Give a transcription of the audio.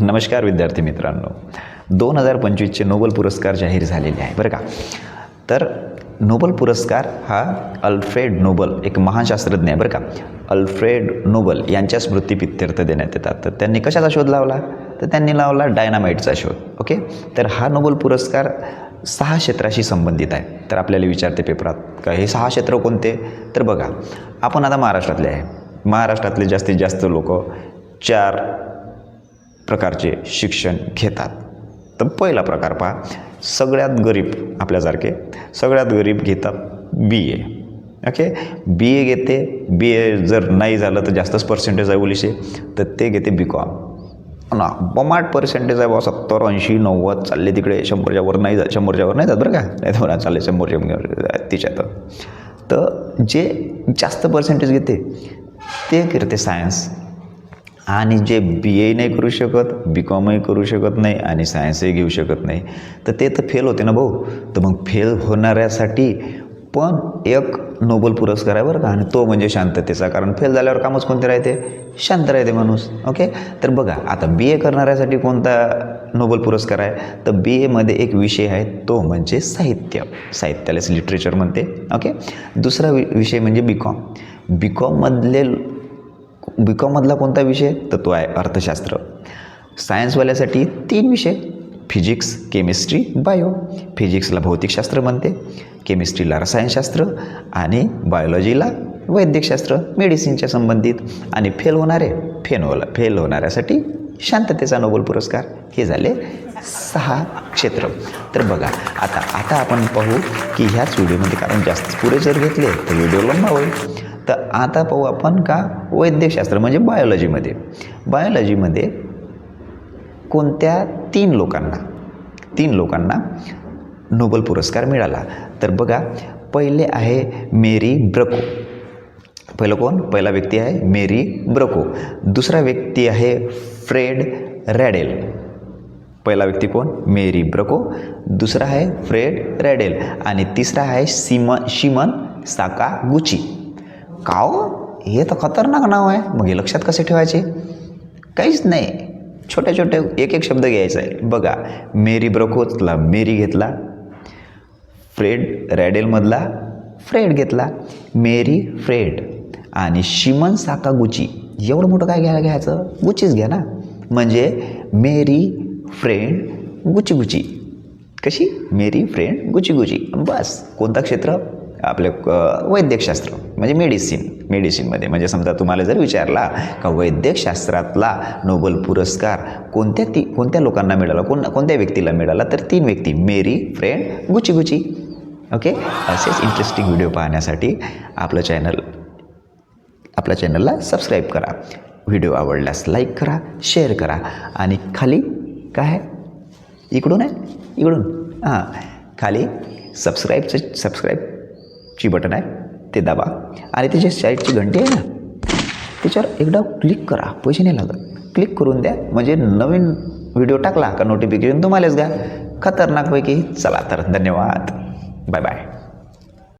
नमस्कार विद्यार्थी मित्रांनो. दोन हजार पंचवीसचे नोबल पुरस्कार जाहीर झालेले आहे बरं का? तर नोबल पुरस्कार हा अल्फ्रेड नोबल एक महान शास्त्रज्ञ आहे बरं का? अल्फ्रेड नोबल यांच्या स्मृतीपित्यर्थ देण्यात येतात. तर त्यांनी कशाचा शोध लावला? तर त्यांनी लावला डायनामाईटचा शोध ओके? तर हा नोबल पुरस्कार सहा क्षेत्राशी संबंधित आहे. तर आपल्याला विचारते पेपरात का हे सहा क्षेत्र कोणते? तर बघा आपण आता महाराष्ट्रातले आहे. महाराष्ट्रातले जास्तीत जास्त लोक चार प्रकारचे शिक्षण घेतात. तर पहिला प्रकार पहा. सगळ्यात गरीब आपल्यासारखे सगळ्यात गरीब घेतात बी ए ओके बी ए घेते. बी ए जर नाही झालं तर जास्तच पर्सेंटेज आहे ओलीशे. तर ते घेते बी कॉम ना बमाट पर्सेंटेज आहे बा सत्तर ऐंशी नव्वद चालले तिकडे. शंभरच्या वर नाही जात शंभरच्या वर नाही जात बरं का? नाही तर चालले शंभरच्या तिच्यात तर. जे जास्त पर्सेंटेज घेते ते करते सायन्स आणि जे बी ए नाही करू शकत बी कॉमही करू शकत नाही आणि सायन्सही घेऊ शकत नाही तर ते तर फेल होते ना भाऊ. तर मग फेल होणाऱ्यासाठी पण एक नोबल पुरस्कार आहे बरं का. आणि तो म्हणजे शांततेचा कारण फेल झाल्यावर कामच कोणते राहते? शांत राहते माणूस. ओके तर बघा आता बी ए करणाऱ्यासाठी कोणता नोबल पुरस्कार आहे? तर बी एमध्ये एक विषय आहे तो म्हणजे साहित्य. साहित्यालाच लिटरेचर म्हणते. ओके दुसरा वि विषय म्हणजे बी कॉम बी कॉममधले बी कॉममधला कोणता विषय? तर तो आहे अर्थशास्त्र. सायन्सवाल्यासाठी तीन विषय. फिजिक्स केमिस्ट्री बायो फिजिक्सला भौतिकशास्त्र म्हणते. केमिस्ट्रीला रसायनशास्त्र आणि बायोलॉजीला वैद्यकशास्त्र मेडिसिनच्या संबंधित. आणि फेल होणारे फेनोला हो, फेल होणाऱ्यासाठी शांततेचा नोबल पुरस्कार. हे झाले सहा क्षेत्र. तर बघा आता आता आपण पाहू की ह्याच व्हिडिओमध्ये कारण जास्त पुरे जर घेतले तर व्हिडिओ लंबा होईल. तर आता पाहू आपण का वैद्यकशास्त्र म्हणजे बायोलॉजीमध्ये बायोलॉजीमध्ये कोणत्या तीन लोकांना तीन लोकांना नोबल पुरस्कार मिळाला? तर बघा पहिले आहे मेरी ब्रको. पहिलं कोण? पहिला व्यक्ती आहे मेरी ब्रको. दुसरा व्यक्ती आहे फ्रेड रॅडेल. पहिला व्यक्ती कोण? मेरी ब्रको. दुसरा आहे फ्रेड रॅडेल. आणि तिसरा आहे सिमन शिमन साका का काव हे तर खतरनाक नाव आहे. मग हे लक्षात कसे ठेवायचे? काहीच नाही. छोटे छोटे एक एक शब्द घ्यायचा आहे. बघा मेरी ब्रकोतला मेरी घेतला फ्रेड रॅडेलमधला फ्रेड घेतला मेरी फ्रेड. आणि शिमन साकागुची एवढं मोठं काय घ्यायला घ्यायचं? गुचीच घ्या ना. म्हणजे मेरी फ्रेंड गुची गुची. कशी? मेरी फ्रेंड गुची गुची. बस. कोणतं क्षेत्र? आपले वैद्यकशास्त्र म्हणजे मेडिसिन मेडिसिनमध्ये म्हणजे समजा तुम्हाला जर विचारला का वैद्यकशास्त्रातला नोबल पुरस्कार कोणत्या ती कोणत्या लोकांना मिळाला कोण कोणत्या व्यक्तीला मिळाला तर तीन व्यक्ती मेरी फ्रेंड गुची गुची. ओके? असेच इंटरेस्टिंग व्हिडिओ पाहण्यासाठी आपलं चॅनल आपल्या चॅनलला सबस्क्राईब करा. व्हिडिओ आवडल्यास लाईक करा शेअर करा. आणि खाली काय आहे? इकडून आहे? इकडून. हां. खाली सबस्क्राईबचं ची बटन आहे ते दाबा. आणि त्याच्या साईडची घंटी आहे ना त्याच्यावर एकदा क्लिक करा. पैसे नाही लागत. क्लिक करून द्या. म्हणजे नवीन व्हिडिओ टाकला का नोटिफिकेशन तुम्हालाच घ्या खतरनाकपैकी चला तर धन्यवाद. Bye bye.